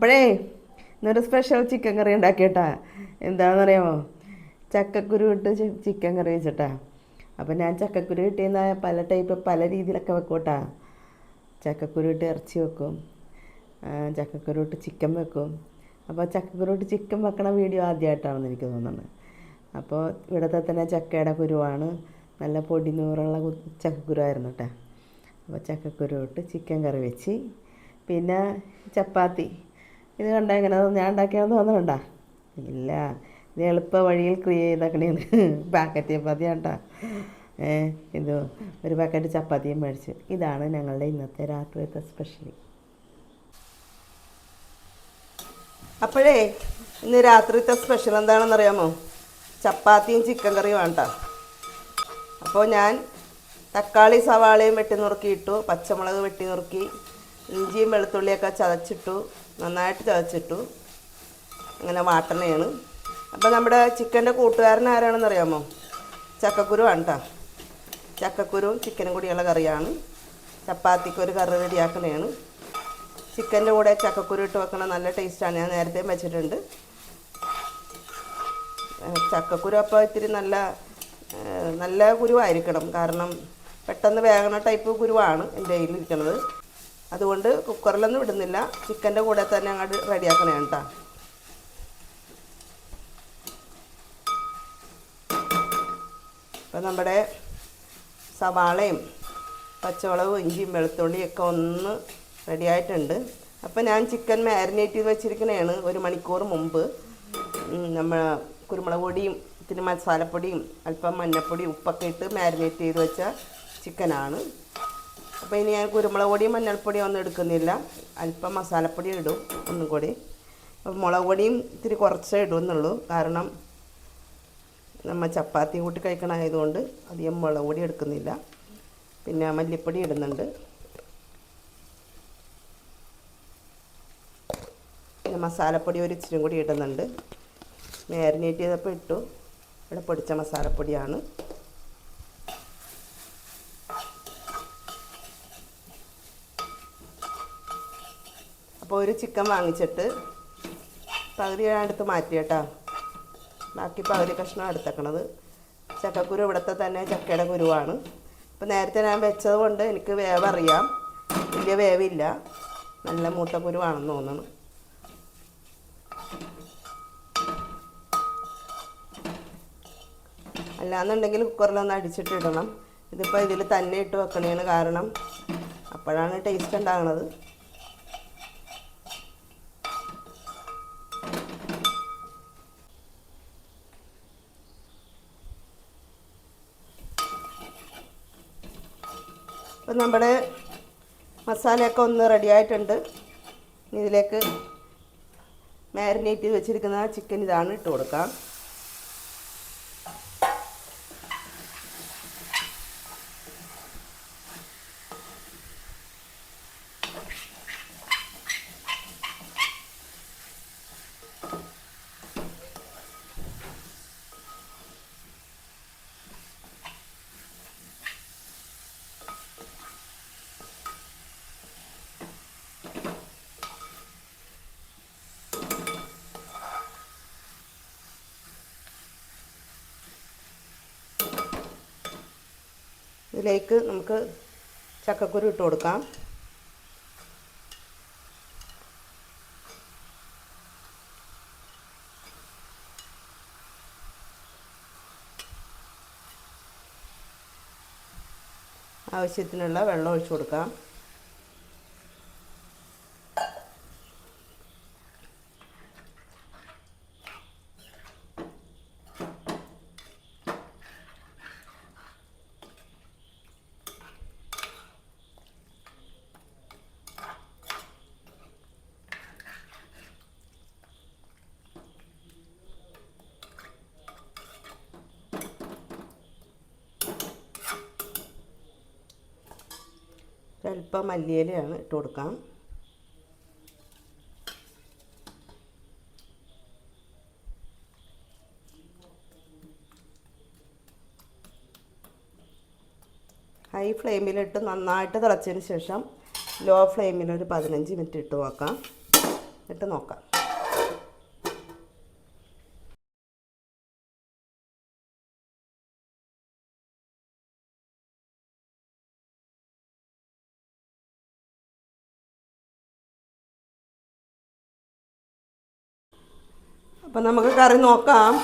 അപ്പോഴേ ഇന്നൊരു special chicken കറി ഉണ്ടാക്കിയിട്ടാ. എന്താണെന്നറിയാമോ? ചക്കക്കുരു ഇട്ട് ചിക്കൻ കറി വെച്ചിട്ടാ. അപ്പം ഞാൻ ചക്കക്കുരു കിട്ടിയെന്ന പല ടൈപ്പ് പല രീതിയിലൊക്കെ വെക്കൂട്ടാ ചക്കക്കുരു ഇട്ട് ഇറച്ചി വെക്കും. ചക്കക്കുരു ഇട്ട് ചിക്കൻ വെക്കും. അപ്പോൾ ചക്കക്കുരു ഇട്ട് ചിക്കൻ വെക്കണ വീഡിയോ ആദ്യമായിട്ടാണെന്ന് എനിക്ക് തോന്നുന്നത് അപ്പോൾ ഇവിടുത്തെ തന്നെ ചക്കയുടെ കുരുവാണ്. നല്ല പൊടി നൂറുള്ള ചക്കക്കുരു ചക്കക്കുരുവായിരുന്നു കേട്ടോ അപ്പോൾ ചക്കക്കുരു ഇട്ട് ചിക്കൻ കറി വെച്ച്. പിന്നെ ചപ്പാത്തി. ഇത് കണ്ട എങ്ങനെ ഞാൻ ഉണ്ടാക്കിയാന്ന് തോന്നണുണ്ടാ? ഇല്ല. ഇത് എളുപ്പ വഴിയിൽ ക്രിയ ചെയ്തേക്കണേന്ന്. പാക്കറ്റ് ചപ്പാത്തിയാണ് കേട്ടോ ഇത് ഒരു പാക്കറ്റ് ചപ്പാത്തിയും മേടിച്ചു. ഇതാണ് ഞങ്ങളുടെ ഇന്നത്തെ രാത്രിയത്തെ സ്പെഷ്യൽ അപ്പോഴേ ഇന്ന് രാത്രിത്തെ സ്പെഷ്യൽ എന്താണെന്ന് അറിയാമോ ചപ്പാത്തിയും ചിക്കൻ കറിയും വേണ്ട അപ്പോൾ ഞാൻ തക്കാളി സവാളയും വെട്ടി നുറുക്കിയിട്ടു പച്ചമുളക് വെട്ടി നുറുക്കി ഇഞ്ചിയും വെളുത്തുള്ളിയൊക്കെ ചതച്ചിട്ടു നന്നായിട്ട് ചതച്ചിട്ടു അങ്ങനെ വാട്ടണയാണ് അപ്പോൾ നമ്മുടെ ചിക്കന്റെ കൂട്ടുകാരൻ ആരാണെന്ന് അറിയാമോ ചക്കക്കുരു വേണ്ട ചക്കക്കുരുവും ചിക്കനും കൂടിയുള്ള കറിയാണ്. ചപ്പാത്തിക്കൊരു കറി റെഡിയാക്കണതാണ് ചിക്കന്റെ കൂടെ ചക്കക്കുരു ഇട്ട് വെക്കണ നല്ല ടേസ്റ്റാണ്. ഞാൻ നേരത്തെ വെച്ചിട്ടുണ്ട്. ചക്കക്കുരു അപ്പോൾ ഇത്തിരി നല്ല നല്ല കുരുവായിരിക്കണം. കാരണം പെട്ടെന്ന് വേഗണ ടൈപ്പ് കുരുവാണ് എന്റെ കയ്യിലിരിക്കുന്നത് അതുകൊണ്ട് കുക്കറിലൊന്നും ഇടുന്നില്ല ചിക്കന്റെ കൂടെ തന്നെ അങ്ങോട്ട് റെഡിയാക്കണേ കേട്ടോ. ഇപ്പം നമ്മുടെ സവാളയും പച്ചമുളകും ഇഞ്ചിയും വെളുത്തുള്ളിയും ഒക്കെ ഒന്ന് റെഡിയായിട്ടുണ്ട് അപ്പോൾ ഞാൻ ചിക്കൻ മാരിനേറ്റ് ചെയ്ത് വെച്ചിരിക്കുന്നതാണ് ഒരു മണിക്കൂർ മുമ്പ്. നമ്മൾ കുരുമുളക് പൊടിയും ഇത്തിരി മസാലപ്പൊടിയും അല്പം മഞ്ഞൾപ്പൊടിയും ഉപ്പൊക്കെ ഇട്ട് മാരിനേറ്റ് ചെയ്ത് വെച്ച ചിക്കനാണ്. അപ്പോൾ ഇനി ഞാൻ കുരുമുളക് പൊടിയും മഞ്ഞൾപ്പൊടിയും ഒന്നും എടുക്കുന്നില്ല. അല്പം മസാലപ്പൊടി ഇടും ഒന്നും കൂടി. അപ്പോൾ മുളക് പൊടിയും ഇത്തിരി കുറച്ചേ ഇടുമെന്നുള്ളൂ കാരണം നമ്മൾ ചപ്പാത്തി കൂട്ടി കഴിക്കണമായതുകൊണ്ട് അധികം മുളക് പൊടി എടുക്കുന്നില്ല. പിന്നെ മല്ലിപ്പൊടി ഇടുന്നുണ്ട്. പിന്നെ മസാലപ്പൊടി ഒരു ഇച്ചിരി കൂടി ഇടുന്നുണ്ട്. മാരിനേറ്റ് ചെയ്തപ്പോൾ ഇട്ടു. ഇവിടെ പൊടിച്ച മസാലപ്പൊടിയാണ്. അപ്പോൾ ഒരു ചിക്കൻ വാങ്ങിച്ചിട്ട് പകുതി എടുത്ത് മാറ്റി കേട്ടോ. ബാക്കി പകുതി കഷ്ണം എടുത്തേക്കണത്. ചക്കക്കുരു ഇവിടുത്തെ തന്നെ ചക്കയുടെ കുരുവാണ്. അപ്പോൾ നേരത്തെ ഞാൻ വെച്ചത് കൊണ്ട് എനിക്ക് വേവറിയാം വലിയ വേവില്ല. നല്ല മൂത്ത കുരുവാണെന്ന് തോന്നുന്നു. അല്ലാന്നുണ്ടെങ്കിൽ കുക്കറിലൊന്ന് അടിച്ചിട്ടിടണം ഇതിപ്പോൾ ഇതിൽ തന്നെ ഇട്ട് വെക്കണേണ് കാരണം അപ്പോഴാണ് ടേസ്റ്റ് ഉണ്ടാകുന്നത് അപ്പം നമ്മുടെ മസാലയൊക്കെ ഒന്ന് റെഡി ആയിട്ടുണ്ട്. ഇനി ഇതിലേക്ക് മാരിനേറ്റ് ചെയ്ത് വെച്ചിരിക്കുന്ന ചിക്കൻ ഇതാണ് ഇട്ട് കൊടുക്കാം. ഇതിലേക്ക് നമുക്ക് ചക്കക്കുരു ഇട്ട് കൊടുക്കാം. ആവശ്യത്തിനുള്ള വെള്ളം ഒഴിച്ചു കൊടുക്കാം. ഒരല്പം മല്ലിയിലയാണ് ഇട്ട് കൊടുക്കാം. ഹൈ ഫ്ലെയിമിലിട്ട് നന്നായിട്ട് തിളച്ചതിന് ശേഷം ലോ ഫ്ലെയിമിൽ ഒരു പതിനഞ്ച് മിനിറ്റ് ഇട്ട് നോക്കാം. ഇട്ട് നോക്കാം. അപ്പം നമുക്ക് കറി നോക്കാം.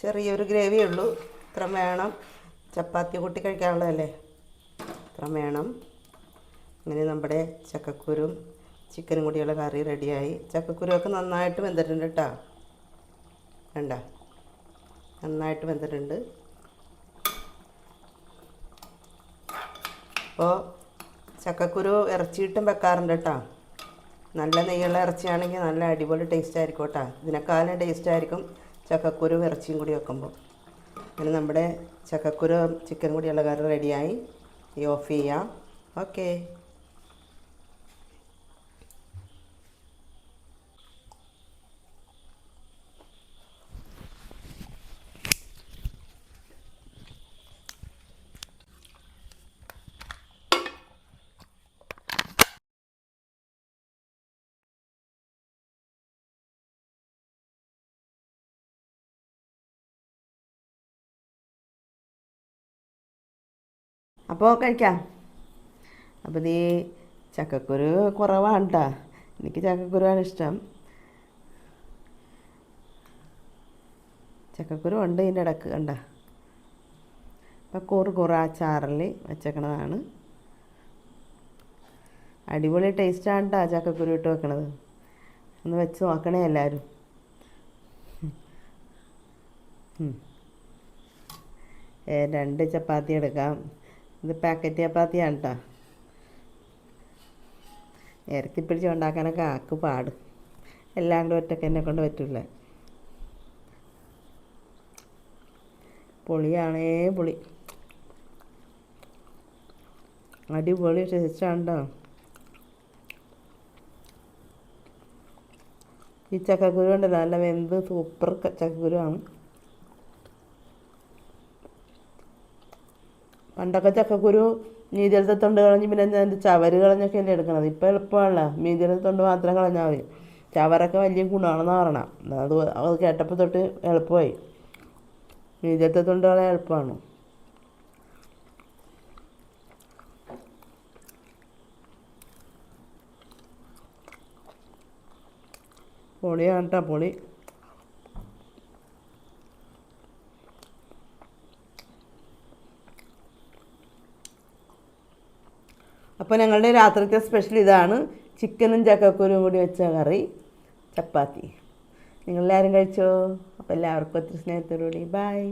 ചെറിയൊരു ഗ്രേവിയേ ഉള്ളൂ. ഇത്ര വേണം. ചപ്പാത്തി കൂട്ടി കഴിക്കാനുള്ളതല്ലേ? ഇത്ര വേണം. അങ്ങനെ നമ്മുടെ ചക്കക്കുരും ചിക്കനും കൂടിയുള്ള കറി റെഡിയായി. ചക്കക്കുരുവൊക്കെ നന്നായിട്ട് വെന്തിട്ടുണ്ട് കേട്ടോ. വേണ്ട നന്നായിട്ട് വെന്തിട്ടുണ്ട്. അപ്പോൾ ചക്കക്കുരു ഇറച്ചിയിട്ടും വെക്കാറുണ്ട് കേട്ടോ നല്ല നെയ്യുള്ള ഇറച്ചിയാണെങ്കിൽ നല്ല അടിപൊളി ടേസ്റ്റ് ആയിരിക്കും കേട്ടോ ഇതിനേക്കാളും ടേസ്റ്റ് ആയിരിക്കും ചക്കക്കുരു ഇറച്ചിയും കൂടി വെക്കുമ്പോൾ. അങ്ങനെ നമ്മുടെ ചക്കക്കുരു ചിക്കൻ കൂടിയുള്ള കറി റെഡിയായി ഈ ഓഫ് ചെയ്യാം. ഓക്കേ അപ്പോൾ കഴിക്കാം. അപ്പോൾ നീ ചക്കക്കുരു കുറവാണ് കേട്ടോ എനിക്ക് ചക്കക്കുരുവാണ് ഇഷ്ടം. ചക്കക്കുരു ഉണ്ട് ഇതിന്റെ ഇടയ്ക്ക് കണ്ട? അപ്പോൾ കുറു കുറ അച്ചാറിൽ വെച്ചേക്കണതാണ്. അടിപൊളി ടേസ്റ്റാണ് കേട്ടോ ചക്കക്കുരു ഇട്ട് വെക്കണത്. ഒന്ന് വെച്ച് നോക്കണേ എല്ലാവരും രണ്ട് ചപ്പാത്തി എടുക്കാം. ഇത് പാക്കറ്റ് ചപ്പാത്തിയാണ് കേട്ടോ ഇരത്തിപ്പിടിച്ച് ഉണ്ടാക്കാനൊക്കെ ആക്ക് പാട്. എല്ലാം കൂടെ ഒറ്റയ്ക്ക് എന്നെ കൊണ്ട് പറ്റില്ല പൊളിയാണേ പൊളി. അടിപൊളി ടേസ്റ്റാണ്ടോ ഈ ചക്കക്കുരു ഉണ്ടല്ലോ നല്ല വെന്ത് സൂപ്പർ ചക്കക്കുരുവാണ്. പണ്ടൊക്കെ ചക്കക്കുരു മീതിലത്തെ തൊണ്ട് കളഞ്ഞ് പിന്നെ അതിന്റെ ചവര് കളഞ്ഞൊക്കെ അല്ലേ എടുക്കണത്? ഇപ്പം എളുപ്പമാണല്ലോ. മീതിരത്തെ തൊണ്ട് മാത്രം കളഞ്ഞാൽ മതി. ചവറൊക്കെ വലിയ ഗുണമാണെന്ന് പറയണം. അത് അത് കേട്ടപ്പോൾ തൊട്ട് എളുപ്പമായി. മീതിരത്തെ തൊണ്ട് കളയാൻ എളുപ്പമാണ്. പൊളിയാണ് കേട്ടോ പൊളി. അപ്പോൾ ഞങ്ങളുടെ രാത്രിത്തെ സ്പെഷ്യൽ ഇതാണ് ചിക്കനും ചക്കക്കുരും കൂടി വെച്ച കറി ചപ്പാത്തി. നിങ്ങളെല്ലാവരും കഴിച്ചോ? അപ്പോൾ എല്ലാവർക്കും ഒത്തിരി സ്നേഹത്തോടുകൂടി. ബായ്